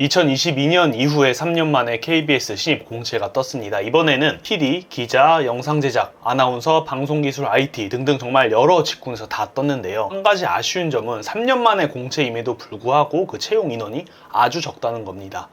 2022년 이후에 3년 만에 KBS 신입 공채가 떴습니다. 이번에는 PD, 기자, 영상 제작, 아나운서, 방송 기술, IT 등등 정말 여러 직군에서 다 떴는데요. 한 가지 아쉬운 점은 3년 만에 공채임에도 불구하고 그 채용 인원이 아주 적다는 겁니다.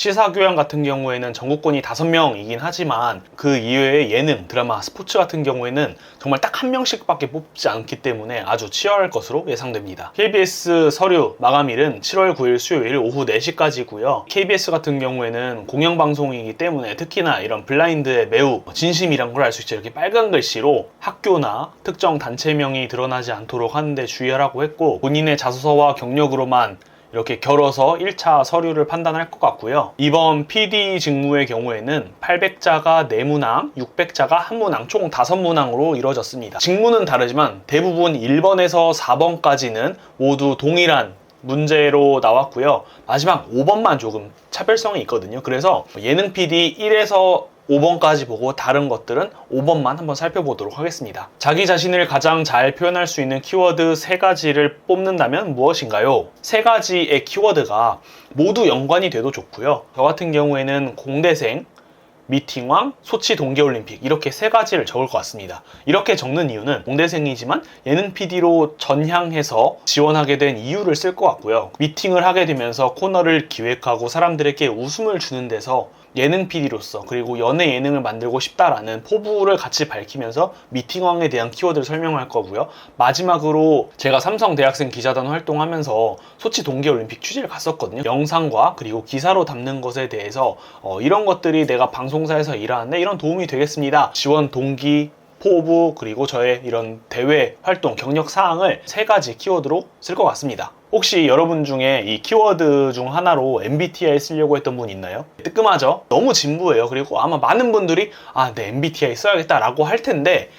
시사교양 같은 경우에는 전국권이 5명이긴 하지만 그 이외의 예능, 드라마, 스포츠 같은 경우에는 정말 딱 한 명씩밖에 뽑지 않기 때문에 아주 치열할 것으로 예상됩니다. KBS 서류 마감일은 7월 9일 수요일 오후 4시까지고요. KBS 같은 경우에는 공영방송이기 때문에 특히나 이런 블라인드에 매우 진심이란 걸 알 수 있죠. 이렇게 빨간 글씨로 학교나 특정 단체명이 드러나지 않도록 하는데 주의하라고 했고 본인의 자소서와 경력으로만 이렇게 결어서 1차 서류를 판단할 것 같고요. 이번 PD 직무의 경우에는 800자가 4문항, 600자가 1문항, 총 5문항으로 이루어졌습니다. 직무는 다르지만 대부분 1번에서 4번까지는 모두 동일한 문제로 나왔고요. 마지막 5번만 조금 차별성이 있거든요. 그래서 예능 PD 1에서 5번까지 보고 다른 것들은 5번만 한번 살펴보도록 하겠습니다. 자기 자신을 가장 잘 표현할 수 있는 키워드 세 가지를 뽑는다면 무엇인가요? 세 가지의 키워드가 모두 연관이 돼도 좋고요. 저 같은 경우에는 공대생, 미팅왕, 소치 동계올림픽 이렇게 세 가지를 적을 것 같습니다. 이렇게 적는 이유는 공대생이지만 예능 PD로 전향해서 지원하게 된 이유를 쓸 것 같고요. 미팅을 하게 되면서 코너를 기획하고 사람들에게 웃음을 주는 데서 예능 PD로서 그리고 연애 예능을 만들고 싶다라는 포부를 같이 밝히면서 미팅왕에 대한 키워드를 설명할 거고요. 마지막으로 제가 삼성 대학생 기자단 활동하면서 소치 동계올림픽 취재를 갔었거든요. 영상과 그리고 기사로 담는 것에 대해서 어, 이런 것들이 내가 방송사에서 일하는데 이런 도움이 되겠습니다. 지원 동기 포부 그리고 저의 이런 대외 활동 경력 사항을 세 가지 키워드로 쓸 것 같습니다. 혹시 여러분 중에 이 키워드 중 하나로 MBTI 쓰려고 했던 분 있나요? 뜨끔하죠? 너무 진부해요. 그리고 아마 많은 분들이 아, 내 MBTI 써야겠다라고 할 텐데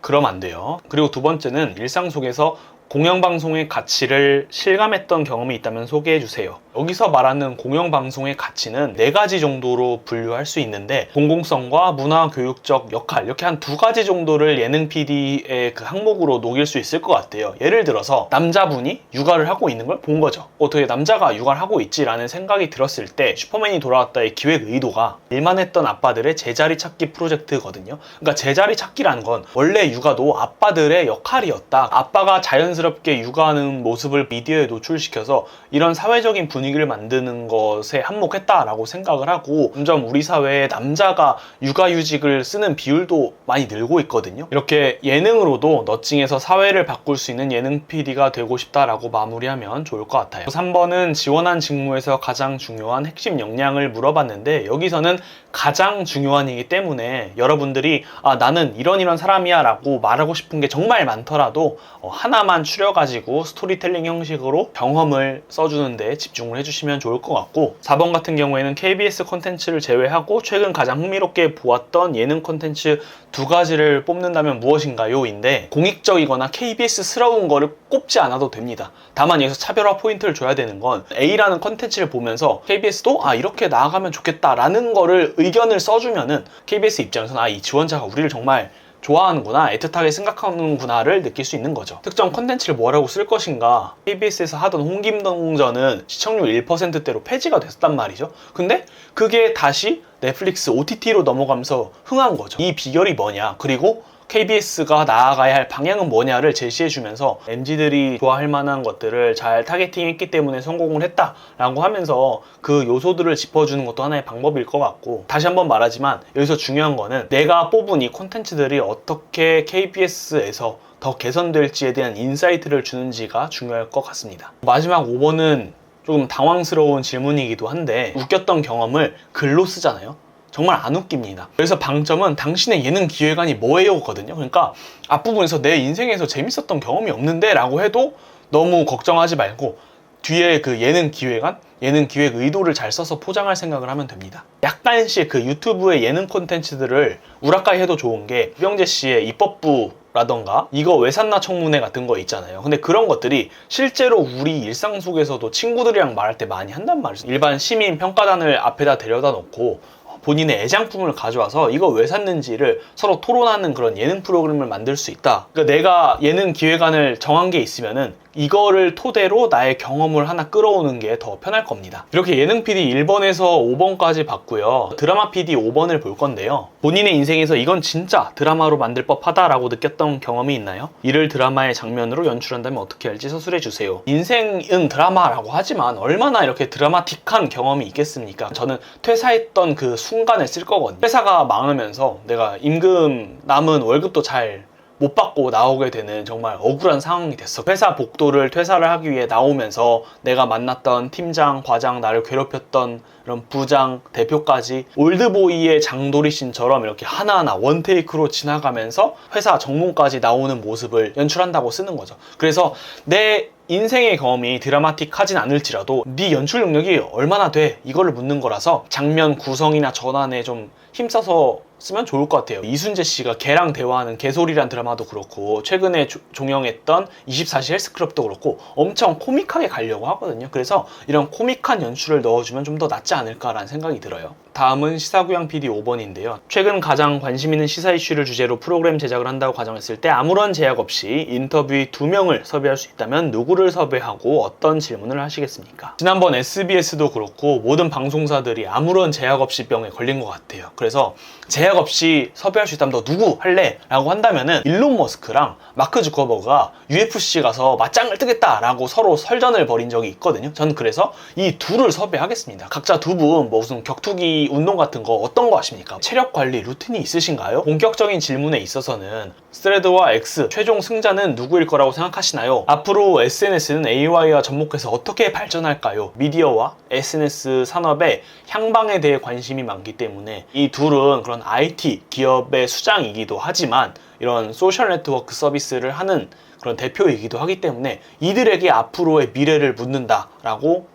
그럼 안 돼요. 그리고 두 번째는 일상 속에서 공영방송의 가치를 실감했던 경험이 있다면 소개해 주세요. 여기서 말하는 공영방송의 가치는 네 가지 정도로 분류할 수 있는데 공공성과 문화 교육적 역할 이렇게 한 두 가지 정도를 예능 PD의 그 항목으로 녹일 수 있을 것 같아요. 예를 들어서 남자분이 육아를 하고 있는 걸 본 거죠. 어떻게 남자가 육아를 하고 있지라는 생각이 들었을 때 슈퍼맨이 돌아왔다의 기획 의도가 일만 했던 아빠들의 제자리 찾기 프로젝트거든요. 그러니까 제자리 찾기라는 건 원래 육아도 아빠들의 역할이었다. 아빠가 자연 스럽게 육아하는 모습을 미디어에 노출시켜서 이런 사회적인 분위기를 만드는 것에 한몫했다라고 생각을 하고 점점 우리 사회에 남자가 육아휴직을 쓰는 비율도 많이 늘고 있거든요. 이렇게 예능으로도 너칭해서 사회를 바꿀 수 있는 예능 PD가 되고 싶다라고 마무리하면 좋을 것 같아요. 3번은 지원한 직무에서 가장 중요한 핵심 역량을 물어봤는데 여기서는 가장 중요한이기 때문에 여러분들이 아 나는 이런 이런 사람이야 라고 말하고 싶은 게 정말 많더라도 어, 하나만 추려가지고 스토리텔링 형식으로 경험을 써주는데 집중을 해주시면 좋을 것 같고 4번 같은 경우에는 KBS 콘텐츠를 제외하고 최근 가장 흥미롭게 보았던 예능 콘텐츠 두 가지를 뽑는다면 무엇인가요? 인데 공익적이거나 KBS스러운 거를 꼽지 않아도 됩니다. 다만 여기서 차별화 포인트를 줘야 되는 건 A라는 콘텐츠를 보면서 KBS도 아 이렇게 나아가면 좋겠다라는 거를 의견을 써주면은 KBS 입장에서는 아 이 지원자가 우리를 정말 좋아하는구나, 애틋하게 생각하는구나를 느낄 수 있는 거죠. 특정 콘텐츠를 뭐라고 쓸 것인가. KBS에서 하던 홍김동전은 시청률 1%대로 폐지가 됐단 말이죠. 근데 그게 다시 넷플릭스 OTT로 넘어가면서 흥한 거죠. 이 비결이 뭐냐. 그리고 KBS가 나아가야 할 방향은 뭐냐를 제시해 주면서 MZ들이 좋아할 만한 것들을 잘 타겟팅했기 때문에 성공을 했다라고 하면서 그 요소들을 짚어주는 것도 하나의 방법일 것 같고 다시 한번 말하지만 여기서 중요한 거는 내가 뽑은 이 콘텐츠들이 어떻게 KBS에서 더 개선될지에 대한 인사이트를 주는지가 중요할 것 같습니다. 마지막 5번은 조금 당황스러운 질문이기도 한데 웃겼던 경험을 글로 쓰잖아요. 정말 안 웃깁니다. 그래서 방점은 당신의 예능 기획안이 뭐예요?거든요. 그러니까 앞부분에서 내 인생에서 재밌었던 경험이 없는데 라고 해도 너무 걱정하지 말고 뒤에 그 예능 기획안, 예능 기획 의도를 잘 써서 포장할 생각을 하면 됩니다. 약간씩 그 유튜브의 예능 콘텐츠들을 우락가이 해도 좋은 게 유병재 씨의 입법부 라던가 이거 왜 샀나 청문회 같은 거 있잖아요 근데 그런 것들이 실제로 우리 일상 속에서도 친구들이랑 말할 때 많이 한단 말이죠 일반 시민 평가단을 앞에다 데려다 놓고 본인의 애장품을 가져와서 이거 왜 샀는지를 서로 토론하는 그런 예능 프로그램을 만들 수 있다. 그러니까 내가 예능 기획안을 정한 게 있으면은 이거를 토대로 나의 경험을 하나 끌어오는 게 더 편할 겁니다. 이렇게 예능 PD 1번에서 5번까지 봤고요. 드라마 PD 5번을 볼 건데요. 본인의 인생에서 이건 진짜 드라마로 만들 법하다라고 느꼈던 경험이 있나요? 이를 드라마의 장면으로 연출한다면 어떻게 할지 서술해 주세요. 인생은 드라마라고 하지만 얼마나 이렇게 드라마틱한 경험이 있겠습니까? 저는 퇴사했던 그 순간을 쓸 거거든요. 회사가 망하면서 내가 임금 남은 월급도 잘 못 받고 나오게 되는 정말 억울한 상황이 됐어. 회사 복도를 퇴사를 하기 위해 나오면서 내가 만났던 팀장, 과장, 나를 괴롭혔던 이런 부장, 대표까지 올드보이의 장도리 씬처럼 이렇게 하나하나 원테이크로 지나가면서 회사 정문까지 나오는 모습을 연출한다고 쓰는 거죠. 그래서 내 인생의 경험이 드라마틱하진 않을지라도 네 연출 능력이 얼마나 돼 이거를 묻는 거라서 장면 구성이나 전환에 좀 힘써서 쓰면 좋을 것 같아요. 이순재 씨가 걔랑 대화하는 개소리란 드라마도 그렇고 최근에 조- 종영했던 24시 헬스클럽도 그렇고 엄청 코믹하게 가려고 하거든요. 그래서 이런 코믹한 연출을 넣어주면 좀 더 낫지 않을까라는 생각이 들어요. 다음은 시사구양 PD 5번인데요. 최근 가장 관심 있는 시사 이슈를 주제로 프로그램 제작을 한다고 가정했을 때 아무런 제약 없이 인터뷰 두 명을 섭외할 수 있다면 누구를 섭외하고 어떤 질문을 하시겠습니까? 지난번 SBS도 그렇고 모든 방송사들이 아무런 제약 없이 병에 걸린 것 같아요. 그래서 제약 없이 섭외할 수 있다면 너 누구 할래? 라고 한다면은 일론 머스크랑 마크 주커버가 UFC 가서 맞짱을 뜨겠다라고 서로 설전을 벌인 적이 있거든요. 전 그래서 이 둘을 섭외하겠습니다. 각자 두 분 뭐 무슨 격투기 운동 같은 거 어떤 거 하십니까? 체력 관리 루틴이 있으신가요? 본격적인 질문에 있어서는 스트레드와 X 최종 승자는 누구일 거라고 생각하시나요? 앞으로 SNS는 AI와 접목해서 어떻게 발전할까요? 미디어와 SNS 산업의 향방에 대해 관심이 많기 때문에 이 둘은 그런 IT 기업의 수장이기도 하지만 이런 소셜 네트워크 서비스를 하는 그런 대표이기도 하기 때문에 이들에게 앞으로의 미래를 묻는다라고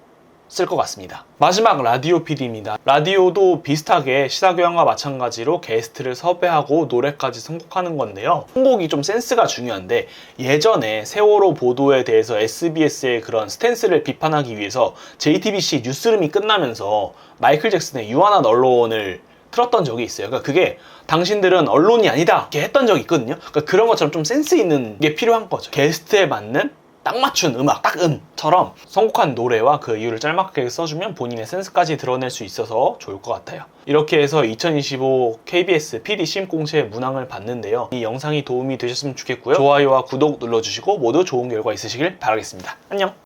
쓸 것 같습니다. 마지막 라디오 PD입니다. 라디오도 비슷하게 시사교양과 마찬가지로 게스트를 섭외하고 노래까지 선곡하는 건데요. 선곡이 좀 센스가 중요한데 예전에 세월호 보도에 대해서 SBS의 그런 스탠스를 비판하기 위해서 JTBC 뉴스룸이 끝나면서 마이클 잭슨의 유한한 언론을 틀었던 적이 있어요. 그러니까 그게 당신들은 언론이 아니다 이렇게 했던 적이 있거든요. 그러니까 그런 것처럼 좀 센스 있는 게 필요한 거죠. 게스트에 맞는 딱 맞춘 음악, 딱 음처럼 선곡한 노래와 그 이유를 짤막하게 써주면 본인의 센스까지 드러낼 수 있어서 좋을 것 같아요. 이렇게 해서 2025 KBS PD 심공채 문항을 봤는데요. 이 영상이 도움이 되셨으면 좋겠고요. 좋아요와 구독 눌러주시고 모두 좋은 결과 있으시길 바라겠습니다. 안녕!